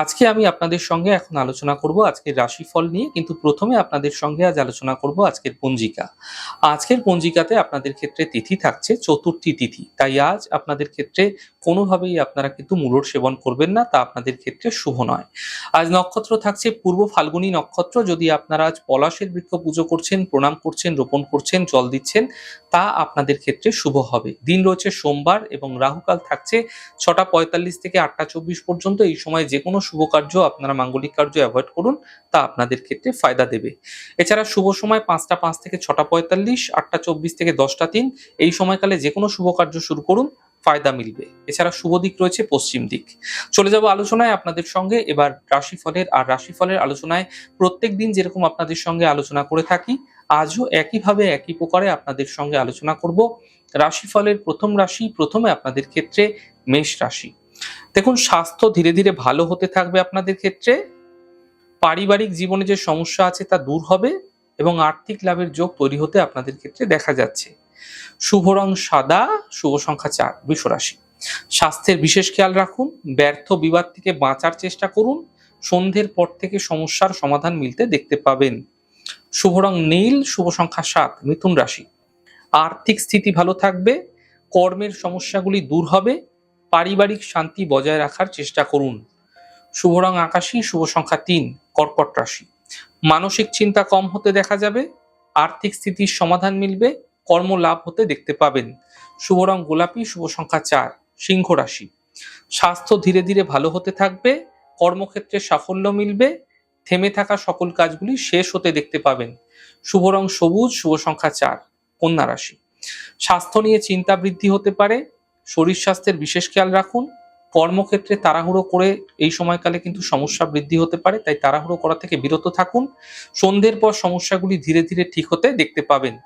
আজকে আমি আপনাদের সঙ্গে এখন আলোচনা করব আজকের রাশিফল নিয়ে, কিন্তু প্রথমে আপনাদের সঙ্গে আজ আলোচনা করব আজকের পঞ্জিকা। আজকের পঞ্জিকাতে আপনাদের ক্ষেত্রে তিথি থাকছে চতুর্থী তিথি, তাই আজ আপনাদের ক্ষেত্রে কোনোভাবেই আপনারা কিন্তু মূলর সেবন করবেন না, তা আপনাদের ক্ষেত্রে শুভ নয়। আজ নক্ষত্র থাকছে পূর্ব ফাল্গুনী নক্ষত্র, যদি আপনারা আজ পলাশের বৃক্ষ পুজো করছেন, প্রণাম করছেন, রোপণ করছেন, জল দিচ্ছেন, তা আপনাদের ক্ষেত্রে শুভ হবে। দিন রয়েছে সোমবার এবং রাহুকাল থাকছে ছটা পঁয়তাল্লিশ থেকে আটটা চব্বিশ পর্যন্ত, এই সময় যে কোনো শুভ কার্য আপনারা মাঙ্গলিক কার্য অ্যাভয়েড করুন, তা আপনাদের ক্ষেত্রে ফায়দা দেবে। এছাড়া শুভ সময় পাঁচটা পাঁচ থেকে ছটা পঁয়তাল্লিশ, আটটা চব্বিশ থেকে দশটা তিন, এই সময়কালে যে কোনো শুভ কার্য শুরু করুন, ফায়দা মিলবে। এছাড়া শুভ দিক রয়েছে পশ্চিম দিক। চলে যাব আলোচনায় আপনাদের সঙ্গে, এবার রাশিফলের, আর রাশিফলের আলোচনায় প্রত্যেক দিন যেরকম আপনাদের সঙ্গে আলোচনা করে থাকি, আজও একইভাবে একই প্রকারে আপনাদের সঙ্গে আলোচনা করব। রাশিফলের প্রথম রাশি, প্রথমে আপনাদের ক্ষেত্রে মেষ রাশি। দেখুন, স্বাস্থ্য ধীরে ধীরে ভালো হতে থাকবে আপনাদের ক্ষেত্রে। পারিবারিক জীবনে যে সমস্যা আছে তা দূর হবে এবং আর্থিক লাভের যোগ তৈরি হতে আপনাদের ক্ষেত্রে দেখা যাচ্ছে। শুভ রং সাদা, শুভ সংখ্যা চার, বৃষ রাশি। স্বাস্থ্যের বিশেষ খেয়াল রাখুন, ব্যর্থ বিবাদ থেকে বাঁচার চেষ্টা করুন, সন্ধ্যের পর থেকে সমস্যার সমাধান মিলতে দেখতে পাবেন। শুভ রং নীল, শুভ সংখ্যা সাত, মিথুন রাশি। আর্থিক স্থিতি ভালো থাকবে, কর্মের সমস্যাগুলি দূর হবে পারিবারিক শান্তি বজায় রাখার চেষ্টা করুন। শুভ রং আকাশী, শুভ সংখ্যা তিন, কর্কট রাশি। মানসিক চিন্তা কম হতে দেখা যাবে, আর্থিক স্থিতির সমাধান মিলবে, কর্ম লাভ হতে দেখতে পাবেন। শুভ রং গোলাপি, শুভ সংখ্যা চার, সিংহ রাশি। স্বাস্থ্য ধীরে ধীরে ভালো হতে থাকবে, কর্মক্ষেত্রে সাফল্য মিলবে, থেমে থাকা সকল কাজগুলি শেষ হতে দেখতে পাবেন। শুভ রং সবুজ, শুভ সংখ্যা চার, কন্যা রাশি। স্বাস্থ্য নিয়ে চিন্তা বৃদ্ধি হতে পারে শরীর স্বাস্থ্যের বিশেষ খেয়াল রাখুন। কর্মক্ষেত্রে তাড়াহুড়ো করে এই সময়কালে কিন্তু সমস্যা বৃদ্ধি হতে পারে, তাই তাড়াহুড়ো করা থেকে বিরত থাকুন। সন্ধ্যের পর সমস্যাগুলি ধীরে ধীরে ঠিক হতে দেখতে পাবেন।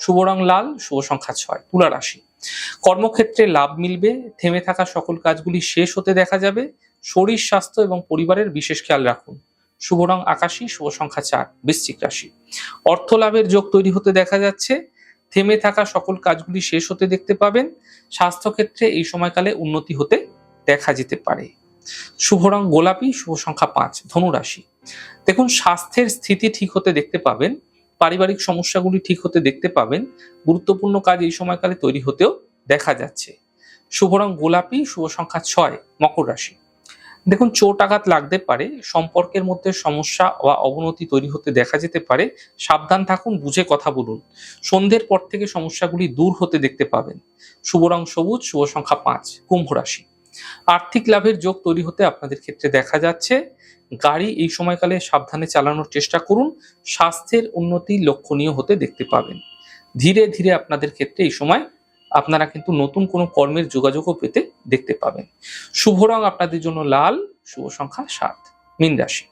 শুভ রং লাল, শুভ সংখ্যা ছয়, তুলা রাশি। কর্মক্ষেত্রে লাভ মিলবে, থেমে থাকা সকল কাজগুলি শেষ হতে দেখা যাবে। শরীর, স্বাস্থ্য এবং পরিবারের বিশেষ খেয়াল রাখুন। শুভ রং আকাশী, শুভ সংখ্যা চার, বৃশ্চিক রাশি। অর্থ লাভের যোগ তৈরি হতে দেখা যাচ্ছে। থেমে থাকা সকল কাজগুলি শেষ হতে দেখতে পাবেন। স্বাস্থ্যক্ষেত্রে এই সময়কালে উন্নতি হতে দেখা যেতে পারে। শুভ রং গোলাপি, শুভ সংখ্যা পাঁচ, ধনুরাশি। দেখুন, স্বাস্থ্যের স্থিতি ঠিক হতে দেখতে পাবেন, পারিবারিক সমস্যাগুলি ঠিক হতে দেখতে পাবেন, গুরুত্বপূর্ণ কাজ এই সময়কালে তৈরি হতেও দেখা যাচ্ছে। শুভ রং গোলাপি, শুভ সংখ্যা ছয়, মকর রাশি। দেখুন চোট আঘাত লাগতে পারে, সম্পর্কের মধ্যে সমস্যা বা অবনতি তৈরি হতে দেখা যেতে পারে, সাবধান থাকুন, বুঝে কথা বলুন। সন্ধ্যের পর থেকে সমস্যাগুলি দূর হতে দেখতে পাবেন। শুভ রং সবুজ, শুভ সংখ্যা পাঁচ, কুম্ভ রাশি। আর্থিক লাভের যোগ তৈরি হতে আপনাদের ক্ষেত্রে দেখা যাচ্ছে। গাড়ি এই সময়কালে সাবধানে চালানোর চেষ্টা করুন, স্বাস্থ্যের উন্নতি লক্ষণীয় হতে দেখতে পাবেন। ধীরে ধীরে আপনাদের ক্ষেত্রে এই সময় আপনারা কিন্তু নতুন কোনো কর্মের যোগাযোগও পেতে দেখতে পাবেন। শুভ রং আপনাদের জন্য লাল, শুভ সংখ্যা সাত, মীন রাশি।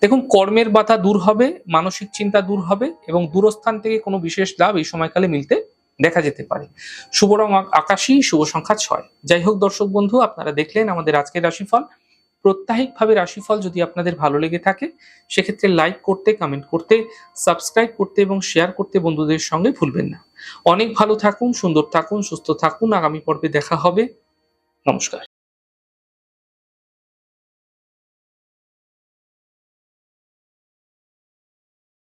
দেখুন, কর্মের বাধা দূর হবে, মানসিক চিন্তা দূর হবে এবং দূরস্থান থেকে কোনো বিশেষ লাভ এই সময়কালে মিলতে দেখা যেতে পারে। শুভ রং আকাশী, শুভ সংখ্যা ছয়। যাই হোক, দর্শক বন্ধু, আপনারা দেখলেন আমাদের আজকের রাশিফল। প্রত্যাহিকভাবে রাশিফল যদি আপনাদের ভালো লেগে থাকে, সেক্ষেত্রে লাইক করতে, কমেন্ট করতে, সাবস্ক্রাইব করতে এবং শেয়ার করতে বন্ধুদের সঙ্গে ভুলবেন না। অনেক ভালো থাকুন, সুন্দর থাকুন, সুস্থ থাকুন। আগামী পর্বে দেখা হবে। নমস্কার